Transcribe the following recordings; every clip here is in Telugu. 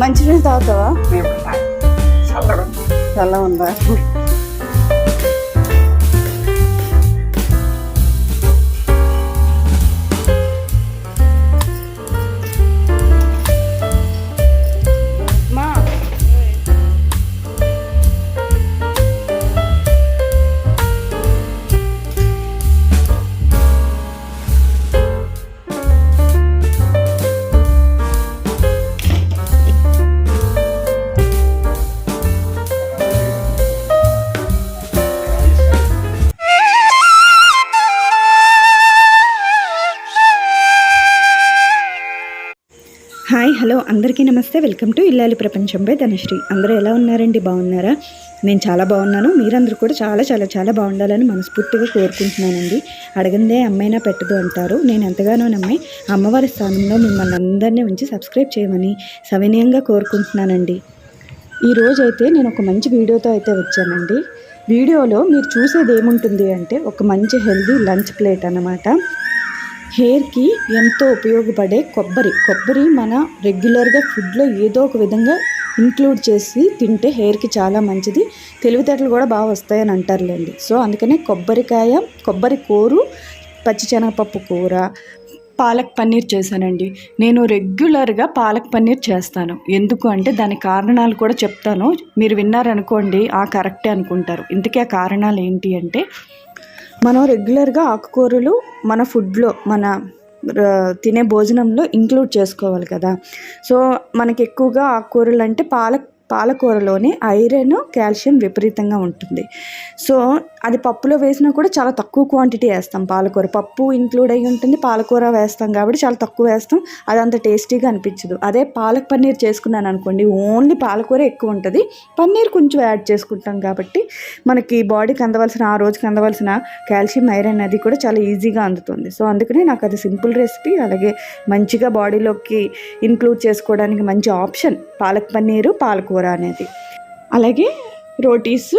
మంచినీళ్ళు తాగుతావా మేము తాగి. చల్లగా ఉంది. అందరికీ నమస్తే. వెల్కమ్ టు ఇల్లాలి ప్రపంచంపై ధనశ్రీ. అందరూ ఎలా ఉన్నారండి? బాగున్నారా? నేను చాలా బాగున్నాను. మీరందరూ కూడా చాలా చాలా చాలా బాగుండాలని మనస్ఫూర్తిగా కోరుకుంటున్నానండి. అడగందే అమ్మైనా పెట్టదు అంటారు. నేను ఎంతగానో నమ్మి అమ్మవారి స్థానంలో మిమ్మల్ని అందరినీ ఉంచి సబ్స్క్రైబ్ చేయమని సవినయంగా కోరుకుంటున్నానండి. ఈ అయితే నేను ఒక మంచి వీడియోతో అయితే వచ్చానండి. వీడియోలో మీరు చూసేది ఏముంటుంది అంటే ఒక మంచి హెల్దీ లంచ్ ప్లేట్ అన్నమాట. హెయిర్కి ఎంతో ఉపయోగపడే కొబ్బరి. కొబ్బరి మన రెగ్యులర్గా ఫుడ్లో ఏదో ఒక విధంగా ఇంక్లూడ్ చేసి తింటే హెయిర్కి చాలా మంచిది. తెలివితేటలు కూడా బాగా వస్తాయని అంటారులేండి. సో అందుకనే కొబ్బరికాయ కొబ్బరి కూరు పచ్చిశనగపప్పు కూర పాలక్ పన్నీర్ చేశానండి. నేను రెగ్యులర్గా పాలక్ పన్నీర్ చేస్తాను. ఎందుకు అంటే దాని కారణాలు కూడా చెప్తాను. మీరు విన్నారనుకోండి ఆ కరెక్టే అనుకుంటారు. ఇంతకీ ఆ కారణాలు ఏంటి అంటే మనం రెగ్యులర్గా ఆకుకూరలు మన ఫుడ్లో మన తినే భోజనంలో ఇంక్లూడ్ చేసుకోవాలి కదా. సో మనకి ఎక్కువగా ఆకుకూరలు అంటే పాల పాలకూరలోనే ఐరన్ కాల్షియం విపరీతంగా ఉంటుంది. సో అది పప్పులో వేసినా కూడా చాలా తక్కువ క్వాంటిటీ వేస్తాం పాలకూర. పప్పు ఇంక్లూడ్ అయి ఉంటుంది పాలకూర వేస్తాం కాబట్టి చాలా తక్కువ వేస్తాం. అది అంత టేస్టీగా అనిపించదు. అదే పాలక్ పన్నీర్ చేసుకున్నాను అనుకోండి ఓన్లీ పాలకూర ఎక్కువ ఉంటుంది. పన్నీర్ కొంచెం యాడ్ చేసుకుంటాం కాబట్టి మనకి బాడీకి అందవలసిన ఆ రోజుకి అందవలసిన కాల్షియం ఐరన్ అది కూడా చాలా ఈజీగా అందుతుంది. సో అందుకనే నాకు అది సింపుల్ రెసిపీ అలాగే మంచిగా బాడీలోకి ఇంక్లూడ్ చేసుకోవడానికి మంచి ఆప్షన్ పాలక్ పన్నీరు పాలకూర అనేది. అలాగే రోటీస్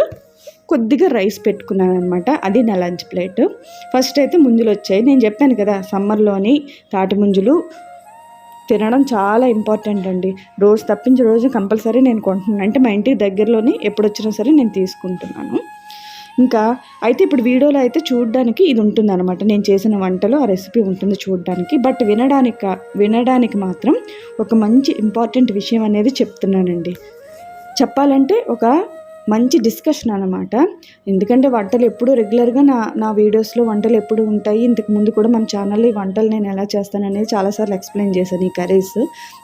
కొద్దిగా రైస్ పెట్టుకున్నాను అనమాట అది నా లంచ్ ప్లేట్. ఫస్ట్ అయితే ముంజులు వచ్చాయి. నేను చెప్పాను కదా సమ్మర్లోని తాటి ముంజులు తినడం చాలా ఇంపార్టెంట్ అండి. రోజు తప్పించి రోజు కంపల్సరీ నేను కొంటున్నాను. అంటే మా ఇంటికి దగ్గరలోనే ఎప్పుడు వచ్చినా సరే నేను తీసుకుంటున్నాను. ఇంకా అయితే ఇప్పుడు వీడియోలో అయితే చూడడానికి ఇది ఉంటుంది అనమాట నేను చేసిన వంటలో ఆ రెసిపీ ఉంటుంది చూడడానికి. బట్ వినడానికి వినడానికి మాత్రం ఒక మంచి ఇంపార్టెంట్ విషయం అనేది చెప్తున్నానండి. చెప్పాలంటే ఒక మంచి డిస్కషన్ అనమాట ఎందుకంటే వంటలు ఎప్పుడు రెగ్యులర్గా నా నా వీడియోస్లో వంటలు ఎప్పుడు ఉంటాయి. ఇంతకు ముందు కూడా మన ఛానల్లో ఈ వంటలు నేను ఎలా చేస్తాను అనేది చాలాసార్లు ఎక్స్ప్లెయిన్ చేశాను ఈ కర్రీస్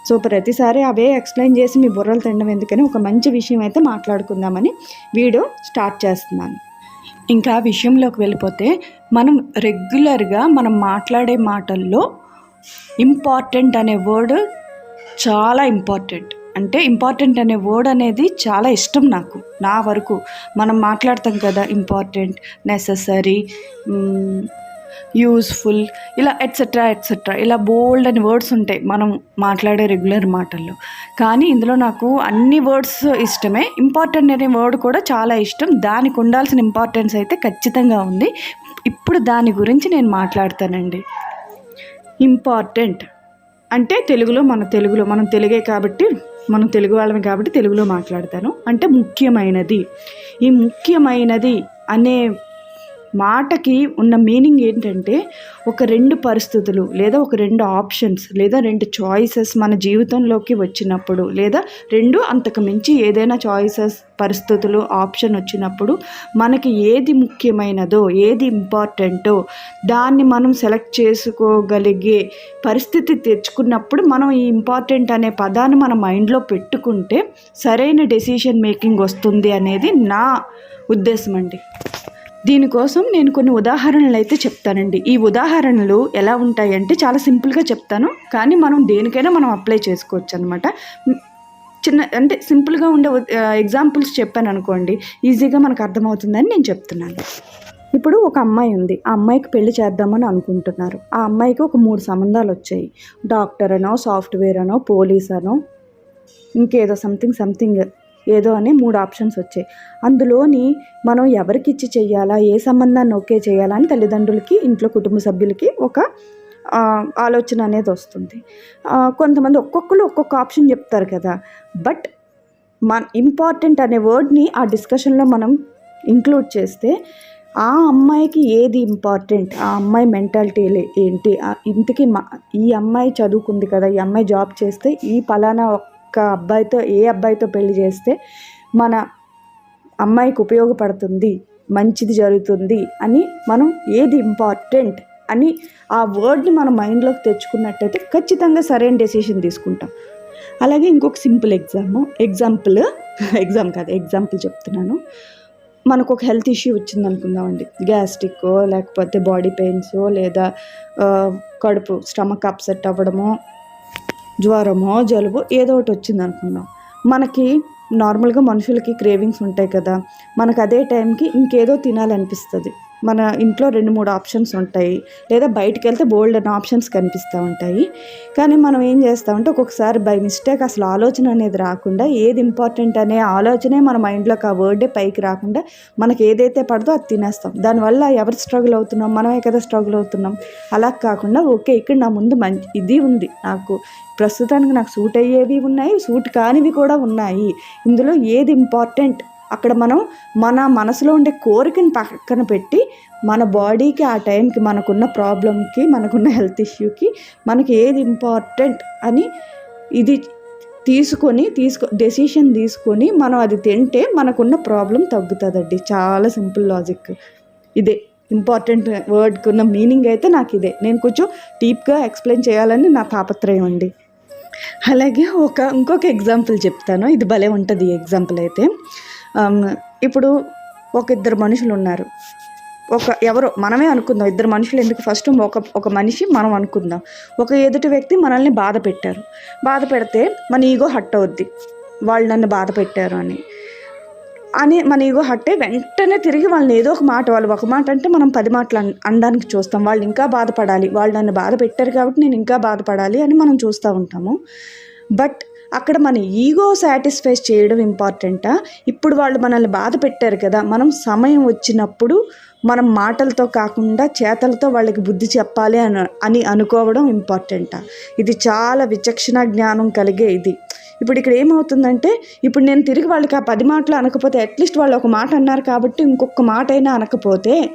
సో ప్రతిసారి అవే ఎక్స్ప్లెయిన్ చేసి మీ బుర్రలు తినడం ఎందుకని ఒక మంచి విషయం అయితే మాట్లాడుకుందామని వీడియో స్టార్ట్ చేస్తున్నాను. ఇంకా ఆ విషయంలోకి వెళ్ళిపోతే మనం రెగ్యులర్గా మనం మాట్లాడే మాటల్లో ఇంపార్టెంట్ అనే వర్డ్ చాలా ఇంపార్టెంట్ అంటే ఇంపార్టెంట్ అనే వర్డ్ అనేది చాలా ఇష్టం నాకు. నా వరకు మనం మాట్లాడతాం కదా ఇంపార్టెంట్ నెససరీ యూస్ఫుల్ ఇలా ఎట్సెట్రా ఎట్సెట్రా ఇలా బోల్డ్ అని వర్డ్స్ ఉంటాయి మనం మాట్లాడే రెగ్యులర్ మాటల్లో. కానీ ఇందులో నాకు అన్ని వర్డ్స్ ఇష్టమే. ఇంపార్టెంట్ అనే వర్డ్ కూడా చాలా ఇష్టం. దానికి ఉండాల్సిన ఇంపార్టెన్స్ అయితే ఖచ్చితంగా ఉంది. ఇప్పుడు దాని గురించి నేను మాట్లాడతానండి. ఇంపార్టెంట్ అంటే తెలుగులో మన తెలుగులో మనం తెలుగే కాబట్టి మనం తెలుగు వాళ్ళమే కాబట్టి తెలుగులో మాట్లాడతాను. అంటే ముఖ్యమైనది. ఈ ముఖ్యమైనది అనే మాటకి ఉన్న మీనింగ్ ఏంటంటే ఒక రెండు పరిస్థితులు లేదా ఒక రెండు ఆప్షన్స్ లేదా రెండు చాయిసెస్ మన జీవితంలోకి వచ్చినప్పుడు లేదా రెండు అంతకు మించి ఏదైనా చాయిసెస్ పరిస్థితులు ఆప్షన్ వచ్చినప్పుడు మనకి ఏది ముఖ్యమైనదో ఏది ఇంపార్టెంటో దాన్ని మనం సెలెక్ట్ చేసుకోగలిగే పరిస్థితి తెచ్చుకున్నప్పుడు మనం ఈ ఇంపార్టెంట్ అనే పదాన్ని మన మైండ్లో పెట్టుకుంటే సరైన డెసిషన్ మేకింగ్ వస్తుంది అనేది నా ఉద్దేశం అండి దీనికోసం నేను కొన్ని ఉదాహరణలు అయితే చెప్తానండి. ఈ ఉదాహరణలు ఎలా ఉంటాయంటే చాలా సింపుల్గా చెప్తాను. కానీ మనం దేనికైనా మనం అప్లై చేసుకోవచ్చు అనమాట చిన్న అంటే సింపుల్గా ఉండే ఎగ్జాంపుల్స్ చెప్పాను అనుకోండి. ఈజీగా మనకు అర్థమవుతుందని నేను చెప్తున్నాను. ఇప్పుడు ఒక అమ్మాయి ఉంది. ఆ అమ్మాయికి పెళ్ళి చేద్దామని అనుకుంటున్నారు. ఆ అమ్మాయికి ఒక మూడు సంబంధాలు వచ్చాయి. డాక్టర్ అనో సాఫ్ట్వేర్ అనో పోలీస్ అనో ఇంకేదో సంథింగ్ సంథింగ్. ఏదో అని మూడు ఆప్షన్స్ వచ్చాయి. అందులోని మనం ఎవరికి ఇచ్చి చేయాలా ఏ సంబంధాన్ని ఓకే చేయాలా అని తల్లిదండ్రులకి ఇంట్లో కుటుంబ సభ్యులకి ఒక ఆలోచన అనేది వస్తుంది. కొంతమంది ఒక్కొక్కరు ఒక్కొక్క ఆప్షన్ చెప్తారు కదా. బట్ మన ఇంపార్టెంట్ అనే వర్డ్ని ఆ డిస్కషన్లో మనం ఇంక్లూడ్ చేస్తే ఆ అమ్మాయికి ఏది ఇంపార్టెంట్? ఆ అమ్మాయి మెంటాలిటీ ఏంటి? ఇంతకీ మా ఈ అమ్మాయి చదువుకుంది కదా ఈ అమ్మాయి జాబ్ చేస్తే ఈ ఫలానా ఒక్క అబ్బాయితో ఏ అబ్బాయితో పెళ్ళి చేస్తే మన అమ్మాయికి ఉపయోగపడుతుంది మంచిది జరుగుతుంది అని మనం ఏది ఇంపార్టెంట్ అని ఆ వర్డ్ని మన మైండ్లోకి తెచ్చుకున్నట్టయితే ఖచ్చితంగా సరైన డెసిషన్ తీసుకుంటాం. అలాగే ఇంకొక సింపుల్ ఎగ్జామ్ ఎగ్జాంపుల్ ఎగ్జామ్ కాదు ఎగ్జాంపుల్ చెప్తున్నాను. మనకు ఒక హెల్త్ ఇష్యూ వచ్చింది అనుకుందామండి. గ్యాస్ట్రిక్ లేకపోతే బాడీ పెయిన్స్ లేదా కడుపు స్టమక్ అప్సెట్ అవ్వడమో జ్వరమో జలుబు ఏదో ఒకటి వచ్చింది అనుకుందాం. మనకి నార్మల్గా మనుషులకి క్రేవింగ్స్ ఉంటాయి కదా. మనకు అదే టైంకి ఇంకేదో తినాలనిపిస్తుంది. మన ఇంట్లో రెండు మూడు ఆప్షన్స్ ఉంటాయి. లేదా బయటికి వెళ్తే బోల్డ్ అనే ఆప్షన్స్ కనిపిస్తూ ఉంటాయి. కానీ మనం ఏం చేస్తామంటే ఒక్కొక్కసారి బై మిస్టేక్ అసలు ఆలోచన అనేది రాకుండా ఏది ఇంపార్టెంట్ అనే ఆలోచనే మన మైండ్లోకి ఆ వర్డే పైకి రాకుండా మనకి ఏదైతే పడదో అది తినేస్తాం. దానివల్ల ఎవరు స్ట్రగుల్ అవుతున్నాం? మనమే కదా స్ట్రగుల్ అవుతున్నాం. అలా కాకుండా ఓకే ఇక్కడ నా ముందు మంచి ఇది ఉంది. నాకు ప్రస్తుతానికి నాకు సూట్ అయ్యేవి ఉన్నాయి సూట్ కానివి కూడా ఉన్నాయి. ఇందులో ఏది ఇంపార్టెంట్ అక్కడ మనం మన మనసులో ఉండే కోరికని పక్కన పెట్టి మన బాడీకి ఆ టైంకి మనకున్న ప్రాబ్లంకి మనకున్న హెల్త్ ఇష్యూకి మనకి ఏది ఇంపార్టెంట్ అని ఇది తీసుకొని తీసుకో డెసిషన్ తీసుకొని మనం అది తింటే మనకున్న ప్రాబ్లం తగ్గుతుందండి. చాలా సింపుల్ లాజిక్. ఇదే ఇంపార్టెంట్ వర్డ్కి ఉన్న మీనింగ్ అయితే నాకు ఇదే. నేను కొంచెం డీప్గా ఎక్స్ప్లెయిన్ చేయాలని నా తాపత్రయం అండి. అలాగే ఒక ఇంకొక ఎగ్జాంపుల్ చెప్తాను. ఇది భలే ఉంటుంది ఈ ఎగ్జాంపుల్ అయితే. ఇప్పుడు ఒక ఇద్దరు మనుషులు ఉన్నారు. ఒక ఎవరో మనమే అనుకుందాం ఇద్దరు మనుషులు ఎందుకు ఫస్ట్ ఒక ఒక మనిషి మనం అనుకుందాం. ఒక ఎదుటి వ్యక్తి మనల్ని బాధ పెట్టారు. బాధ పెడితే మన ఈగో హట్ అవుద్ది. వాళ్ళు నన్ను బాధ పెట్టారు అని. అని మన ఈగో హట్టే వెంటనే తిరిగి వాళ్ళని ఏదో ఒక మాట వాళ్ళు ఒక మాట అంటే మనం పది మాటలు అన్- అనడానికి చూస్తాం. వాళ్ళు ఇంకా బాధపడాలి. వాళ్ళు నన్ను బాధ పెట్టారు కాబట్టి నేను ఇంకా బాధపడాలి అని మనం చూస్తూ ఉంటాము. బట్ అక్కడ మన ఈగో సాటిస్ఫై చేయడం ఇంపార్టెంటా? ఇప్పుడు వాళ్ళు మనల్ని బాధ పెట్టారు కదా మనం సమయం వచ్చినప్పుడు మనం మాటలతో కాకుండా చేతలతో వాళ్ళకి బుద్ధి చెప్పాలి అని అని అనుకోవడం ఇంపార్టెంటా? ఇది చాలా విచక్షణ జ్ఞానం కలిగే ఇది. ఇప్పుడు ఇక్కడ ఏమవుతుందంటే ఇప్పుడు నేను తిరిగి వాళ్ళకి ఆ పది మాటలు అనకపోతే అట్లీస్ట్ వాళ్ళు ఒక మాట అన్నారు కాబట్టి ఇంకొక మాట అయినా అనకపోతే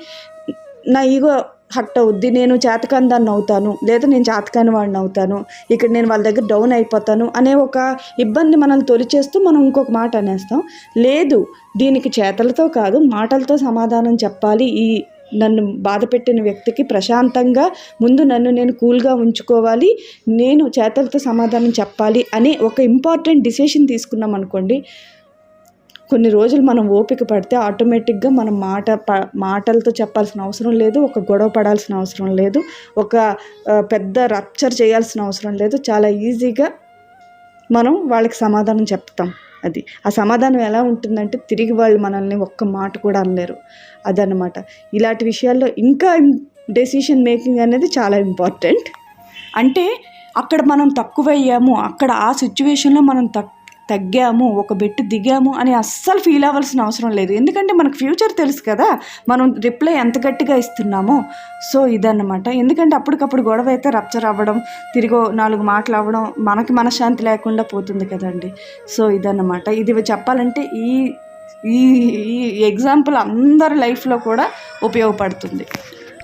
నా ఈగో హట్ అవుద్ది. నేను చేతకాని దాన్ని అవుతాను. లేదా నేను చేతకాని వాడిని అవుతాను. ఇక్కడ నేను వాళ్ళ దగ్గర డౌన్ అయిపోతాను అనే ఒక ఇబ్బంది మనల్ని తొలిచేస్తూ మనం ఇంకొక మాట అనేస్తాం. లేదు దీనికి చేతలతో కాదు మాటలతో సమాధానం చెప్పాలి. ఈ నన్ను బాధ పెట్టిన వ్యక్తికి ప్రశాంతంగా ముందు నన్ను నేను కూల్గా ఉంచుకోవాలి. నేను చేతలతో సమాధానం చెప్పాలి అనే ఒక ఇంపార్టెంట్ డిసిషన్ తీసుకున్నాం అనుకోండి కొన్ని రోజులు మనం ఓపిక పడితే ఆటోమేటిక్గా మనం మాట ప మాటలతో చెప్పాల్సిన అవసరం లేదు ఒక గొడవ పడాల్సిన అవసరం లేదు ఒక పెద్ద రప్చర్ చేయాల్సిన అవసరం లేదు. చాలా ఈజీగా మనం వాళ్ళకి సమాధానం చెప్తాం అది. ఆ సమాధానం ఎలా ఉంటుందంటే తిరిగి వాళ్ళు మనల్ని ఒక్క మాట కూడా అనలేరు. అదనమాట ఇలాంటి విషయాల్లో ఇంకా డెసిషన్ మేకింగ్ అనేది చాలా ఇంపార్టెంట్ అంటే అక్కడ మనం తక్కువయ్యాము అక్కడ ఆ సిచ్యువేషన్లో మనం తక్ తగ్గాము ఒక బెట్టు దిగాము అని అస్సలు ఫీల్ అవ్వాల్సిన అవసరం లేదు. ఎందుకంటే మనకు ఫ్యూచర్ తెలుసు కదా మనం రిప్లై ఎంత గట్టిగా ఇస్తున్నామో. సో ఇదన్నమాట. ఎందుకంటే అప్పటికప్పుడు గొడవ అయితే రప్చర్ అవ్వడం తిరిగి నాలుగు మాటలు అవ్వడం మనకి మనశ్శాంతి లేకుండా పోతుంది కదండి. సో ఇదన్నమాట. ఇది చెప్పాలంటే ఈ ఈ ఈ ఎగ్జాంపుల్ అందరి లైఫ్లో కూడా ఉపయోగపడుతుంది.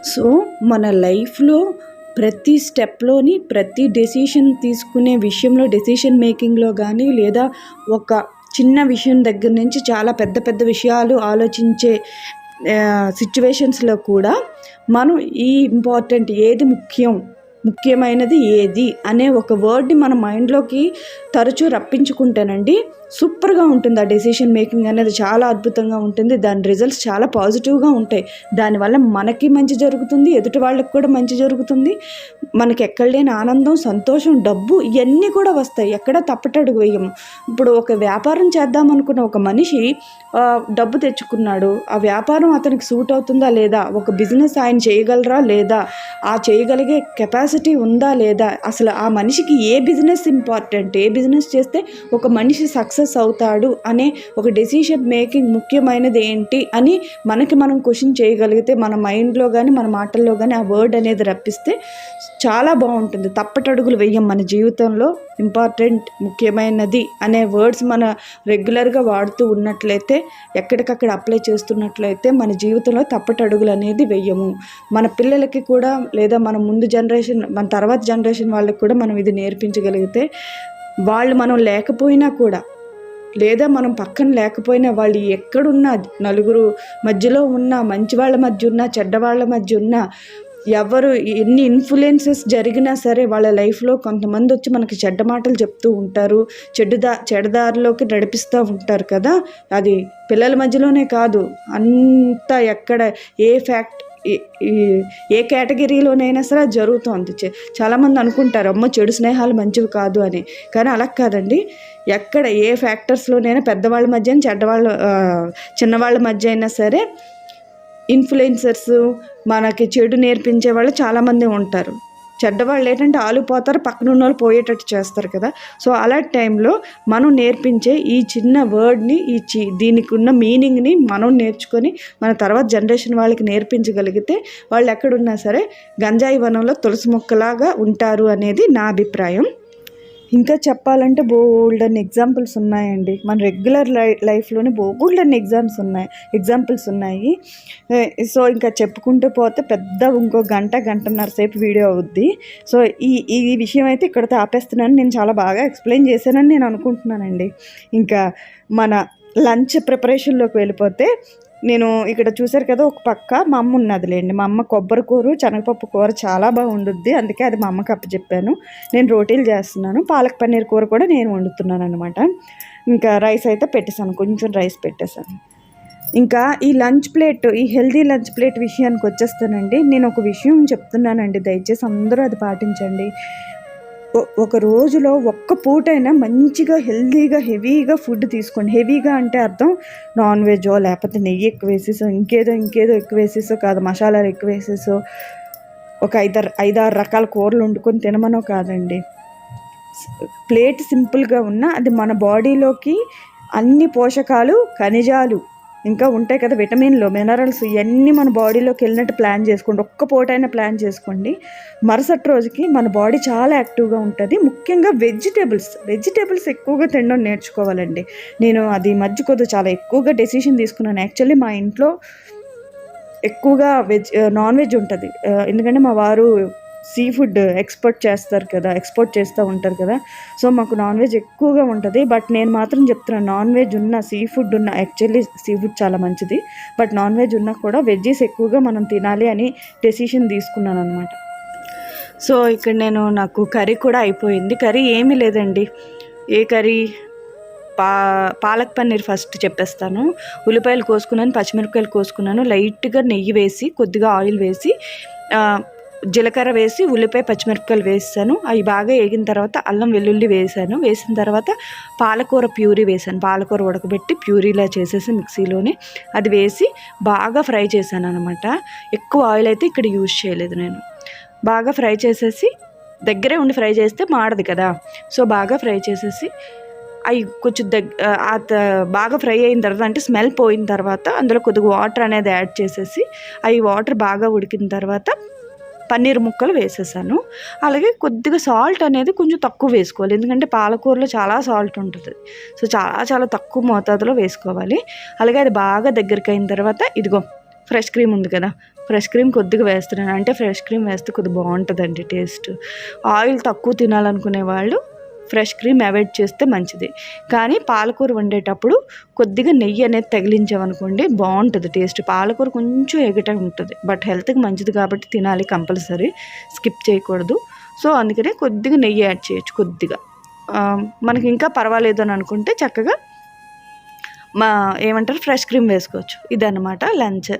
సో మన లైఫ్లో ప్రతి స్టెప్లోని ప్రతి డెసిషన్ తీసుకునే విషయంలో డెసిషన్ మేకింగ్లో కానీ లేదా ఒక చిన్న విషయం దగ్గర నుంచి చాలా పెద్ద పెద్ద విషయాలు ఆలోచించే సిచ్యువేషన్స్లో కూడా మనం ఈ ఇంపార్టెంట్ ఏది ముఖ్యం ముఖ్యమైనది ఏది అనే ఒక వర్డ్ని మన మైండ్లోకి తరచూ రప్పించుకుంటేనండి సూపర్గా ఉంటుంది ఆ డెసిషన్ మేకింగ్ అనేది. చాలా అద్భుతంగా ఉంటుంది. దాని రిజల్ట్స్ చాలా పాజిటివ్గా ఉంటాయి. దానివల్ల మనకి మంచి జరుగుతుంది ఎదుటి వాళ్ళకి కూడా మంచి జరుగుతుంది. మనకి ఎక్కడ లేని ఆనందం సంతోషం డబ్బు ఇవన్నీ కూడా వస్తాయి. ఎక్కడ తప్పటడుగు వేయము ఇప్పుడు ఒక వ్యాపారం చేద్దాం అనుకున్న ఒక మనిషి డబ్బు తెచ్చుకున్నాడు. ఆ వ్యాపారం అతనికి సూట్ అవుతుందా లేదా? ఒక బిజినెస్ ఆయన చేయగలరా లేదా? ఆ చేయగలిగే కెపాసిటీ కెపాసిటీ ఉందా లేదా? అసలు ఆ మనిషికి ఏ బిజినెస్ ఇంపార్టెంట్? ఏ బిజినెస్ చేస్తే ఒక మనిషి సక్సెస్ అవుతాడు అనే ఒక డెసిషన్ మేకింగ్ ముఖ్యమైనది ఏంటి అని మనకి మనం క్వశ్చన్ చేయగలిగితే మన మైండ్లో కానీ మన మాటల్లో కానీ ఆ వర్డ్ అనేది రప్పిస్తే చాలా బాగుంటుంది. తప్పటడుగులు వెయ్యం మన జీవితంలో ఇంపార్టెంట్ ముఖ్యమైనది అనే వర్డ్స్ మన రెగ్యులర్గా వాడుతూ ఉన్నట్లయితే ఎక్కడికక్కడ అప్లై చేస్తున్నట్లయితే మన జీవితంలో తప్పటడుగులు అనేది వెయ్యము మన పిల్లలకి కూడా లేదా మన ముందు జనరేషన్ మన తర్వాత జనరేషన్ వాళ్ళకి కూడా మనం ఇది నేర్పించగలిగితే వాళ్ళు మనం లేకపోయినా కూడా లేదా మనం పక్కన లేకపోయినా వాళ్ళు ఎక్కడున్నా నలుగురు మధ్యలో ఉన్న మంచి వాళ్ళ మధ్య ఉన్న చెడ్డ వాళ్ళ మధ్య ఉన్న ఎవరు ఎన్ని ఇన్ఫ్లుయెన్సెస్ జరిగినా సరే వాళ్ళ లైఫ్లో కొంతమంది వచ్చి మనకి చెడ్డ మాటలు చెప్తూ ఉంటారు. చెడుదా చెడదారిలోకి నడిపిస్తూ ఉంటారు కదా. అది పిల్లల మధ్యలోనే కాదు. అంతా ఎక్కడ ఏ ఫ్యాక్ట్ ఏ- కేటగిరీలోనైనా సరే జరుగుతోంది. చాలామంది అనుకుంటారు అమ్మో చెడు స్నేహాలు మంచివి కాదు అని. కానీ అలా కాదండి. ఎక్కడ ఏ ఫ్యాక్టర్స్లోనైనా పెద్దవాళ్ళ మధ్య చెడ్డవాళ్ళ చిన్నవాళ్ళ మధ్య అయినా సరే ఇన్ఫ్లుయెన్సర్స్ మనకి చెడు నేర్పించే వాళ్ళు చాలామంది ఉంటారు. చెడ్డవాళ్ళు ఏంటంటే ఆలుపోతారు పక్కన ఉన్న వాళ్ళు పోయేటట్టు చేస్తారు కదా. సో అలాంటి టైంలో మనం నేర్పించే ఈ చిన్న వర్డ్ని ఈ చి దీనికి ఉన్న మీనింగ్ని మనం నేర్చుకొని మన తర్వాత జనరేషన్ వాళ్ళకి నేర్పించగలిగితే వాళ్ళు ఎక్కడున్నా సరే గంజాయి వనంలో తులసి మొక్కలాగా ఉంటారు అనేది నా అభిప్రాయం. ఇంకా చెప్పాలంటే బోల్డన్ ఎగ్జాంపుల్స్ ఉన్నాయండి. మన రెగ్యులర్ లై లైఫ్లోనే బోల్డన్ ఎగ్జామ్స్ ఉన్నాయి. ఎగ్జాంపుల్స్ ఉన్నాయి. సో ఇంకా చెప్పుకుంటూ పోతే పెద్ద ఇంకో గంట గంటన్నర సేపు వీడియో అవుద్ది. సో ఈ ఈ విషయం అయితే ఇక్కడ ఆపేస్తున్నాను. నేను చాలా బాగా ఎక్స్ప్లెయిన్ చేశానని నేను అనుకుంటున్నానండి. ఇంకా మన లంచ్ ప్రిపరేషన్లోకి వెళ్ళిపోతే నేను ఇక్కడ చూసారు కదా ఒక పక్క మా అమ్మ ఉన్నదిలేండి. మా అమ్మ కొబ్బరి కూర శనగపప్పు కూర చాలా బాగుండుద్ది. అందుకే అది మా అమ్మకి అప్పచెప్పాను. నేను రోటీలు చేస్తున్నాను. పాలక్ పన్నీర్ కూర కూడా నేను వండుతున్నాను అనమాట ఇంకా రైస్ అయితే పెట్టేశాను. కొంచెం రైస్ పెట్టేశాను. ఇంకా ఈ లంచ్ ప్లేట్ ఈ హెల్దీ లంచ్ ప్లేట్ విషయానికి వచ్చేస్తానండి. నేను ఒక విషయం చెప్తున్నానండి. దయచేసి అందరూ అది పాటించండి. ఒక రోజులో ఒక్క పూటైనా మంచిగా హెల్దీగా హెవీగా ఫుడ్ తీసుకోండి. హెవీగా అంటే అర్థం నాన్ వెజో లేకపోతే నెయ్యి ఎక్కువ వేసేసో ఇంకేదో ఇంకేదో ఎక్కువ వేసేసో కాదు మసాలాలు ఎక్కువ వేసేసో ఒక ఐదారు ఐదారు రకాల కూరలు వండుకొని తినమనో కాదండి. ప్లేట్ సింపుల్గా ఉన్న అది మన బాడీలోకి అన్ని పోషకాలు ఖనిజాలు ఇంకా ఉంటాయి కదా విటమిన్లు మినరల్స్ ఇవన్నీ మన బాడీలోకి వెళ్ళినట్టు ప్లాన్ చేసుకోండి. ఒక్క పూటైనా ప్లాన్ చేసుకోండి. మరుసటి రోజుకి మన బాడీ చాలా యాక్టివ్గా ఉంటుంది. ముఖ్యంగా వెజిటేబుల్స్. వెజిటేబుల్స్ ఎక్కువగా తినడం నేర్చుకోవాలండి. నేను అది మధ్య కొద్దిగా చాలా ఎక్కువగా డెసిషన్ తీసుకున్నాను. యాక్చువల్లీ మా ఇంట్లో ఎక్కువగా వెజ్ నాన్ వెజ్ ఉంటుంది. ఎందుకంటే మా వారు సీ ఫుడ్ ఎక్స్పోర్ట్ చేస్తారు కదా ఎక్స్పోర్ట్ చేస్తూ ఉంటారు కదా. సో మాకు నాన్ వెజ్ ఎక్కువగా ఉంటుంది. బట్ నేను మాత్రం చెప్తున్నాను నాన్ వెజ్ ఉన్న సీ ఫుడ్ ఉన్న యాక్చువల్లీ సీ ఫుడ్ చాలా మంచిది. బట్ నాన్ వెజ్ ఉన్నా కూడా వెజ్జెస్ ఎక్కువగా మనం తినాలి అని డెసిషన్ తీసుకున్నాను అనమాట సో ఇక్కడ నేను నాకు కర్రీ కూడా అయిపోయింది. కర్రీ ఏమీ లేదండి. ఏ కర్రీ? పా పాలక్ పన్నీర్ ఫస్ట్ చెప్పేస్తాను. ఉల్లిపాయలు కోసుకున్నాను పచ్చిమిరపకాయలు కోసుకున్నాను. లైట్గా నెయ్యి వేసి కొద్దిగా ఆయిల్ వేసి జీలకర్ర వేసి ఉల్లిపాయ పచ్చిమిరపకాయలు వేసాను. అవి బాగా వేగిన తర్వాత అల్లం వెల్లుల్లి వేసాను. వేసిన తర్వాత పాలకూర ప్యూరీ వేసాను. పాలకూర ఉడకబెట్టి ప్యూరీలా చేసేసి మిక్సీలోనే అది వేసి బాగా ఫ్రై చేశాను అనమాట ఎక్కువ ఆయిల్ అయితే ఇక్కడ యూజ్ చేయలేదు నేను. బాగా ఫ్రై చేసేసి దగ్గరే ఉండి ఫ్రై చేస్తే మాడదు కదా. సో బాగా ఫ్రై చేసేసి అవి కొంచెం దగ్గ ఆ త- బాగా ఫ్రై అయిన తర్వాత అంటే స్మెల్ పోయిన తర్వాత అందులో కొద్దిగా వాటర్ అనేది యాడ్ చేసేసి అవి వాటర్ బాగా ఉడికిన తర్వాత పన్నీర్ ముక్కలు వేసేసాను. అలాగే కొద్దిగా సాల్ట్ అనేది కొంచెం తక్కువ వేసుకోవాలి. ఎందుకంటే పాలకూరలో చాలా సాల్ట్ ఉంటుంది. సో చాలా చాలా తక్కువ మోతాదులో వేసుకోవాలి. అలాగే అది బాగా దగ్గరికి అయిన తర్వాత ఇదిగో ఫ్రెష్ క్రీమ్ ఉంది కదా ఫ్రెష్ క్రీమ్ కొద్దిగా వేస్తున్నాను. అంటే ఫ్రెష్ క్రీమ్ వేస్తే కొద్దిగా బాగుంటుందండి టేస్ట్. ఆయిల్ తక్కువ తినాలనుకునే వాళ్ళు ఫ్రెష్ క్రీమ్ అవాయిడ్ చేస్తే మంచిది. కానీ పాలకూర వండేటప్పుడు కొద్దిగా నెయ్యి అనేది తగిలించామనుకోండి బాగుంటుంది టేస్ట్. పాలకూర కొంచెం ఎగట ఉంటుంది. బట్ హెల్త్కి మంచిది కాబట్టి తినాలి కంపల్సరీ. స్కిప్ చేయకూడదు. సో అందుకనే కొద్దిగా నెయ్యి యాడ్ చేయొచ్చు కొద్దిగా. మనకి ఇంకా పర్వాలేదు అని అనుకుంటే చక్కగా మా ఏమంటారు? ఫ్రెష్ క్రీమ్ వేసుకోవచ్చు. ఇదన్నమాట లంచ్.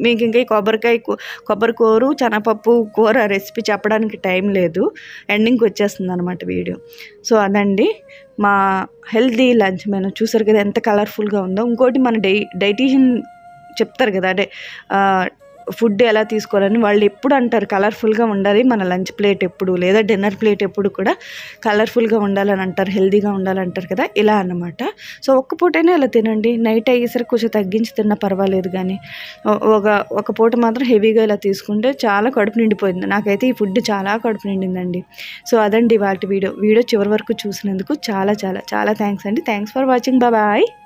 మీకు ఇంకా ఈ కొబ్బరికాయ కొబ్బరి కూరు శనగపప్పు కూర రెసిపీ చెప్పడానికి టైం లేదు. ఎండింగ్కి వచ్చేస్తుంది అనమాట వీడియో. సో అదండి. మా హెల్దీ లంచ్ మెను. చూసారు కదా ఎంత కలర్ఫుల్గా ఉందో. ఇంకోటి మన డై డైటీషియన్ చెప్తారు కదా అంటే ఫుడ్ ఎలా తీసుకోవాలని వాళ్ళు ఎప్పుడు అంటారు కలర్ఫుల్గా ఉండాలి మన లంచ్ ప్లేట్ ఎప్పుడు లేదా డిన్నర్ ప్లేట్ ఎప్పుడు కూడా కలర్ఫుల్గా ఉండాలని అంటారు హెల్దీగా ఉండాలంటారు కదా ఇలా అన్నమాట. సో ఒక్క పూటైనా ఇలా తినండి. నైట్ అయ్యేసరికి కొంచెం తగ్గించి తిన్నా పర్వాలేదు కానీ ఒక ఒక పూట మాత్రం హెవీగా ఇలా తీసుకుంటే చాలా కడుపు నిండిపోయింది. నాకైతే ఈ ఫుడ్ చాలా కడుపు నిండిందండి. సో అదండి వాటి వీడియో. వీడియో చివరి వరకు చూసినందుకు చాలా చాలా చాలా థ్యాంక్స్ అండి. Thanks for watching. బాయ్.